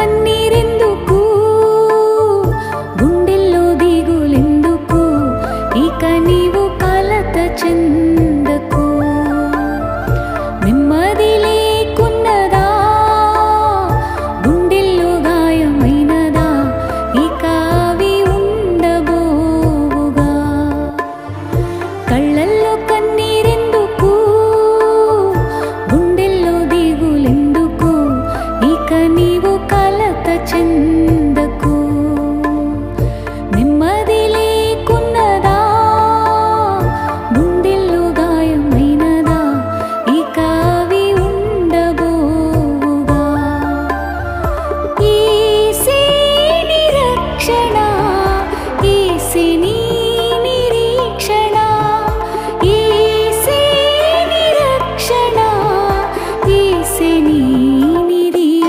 కన్నీరెందుకు? గుండెల్లో దిగులెందుకు? ఇక నీవు కలత చెందకు? నెమ్మది లేకున్నదా? గుండెల్లో గాయమైనదా? ఇక అవి ఉండబోవుగా? కళ్ళల్లో కన్నీరెందుకు? గుండెల్లో దిగులెందుకు? ఇక నీవు కలత చెంద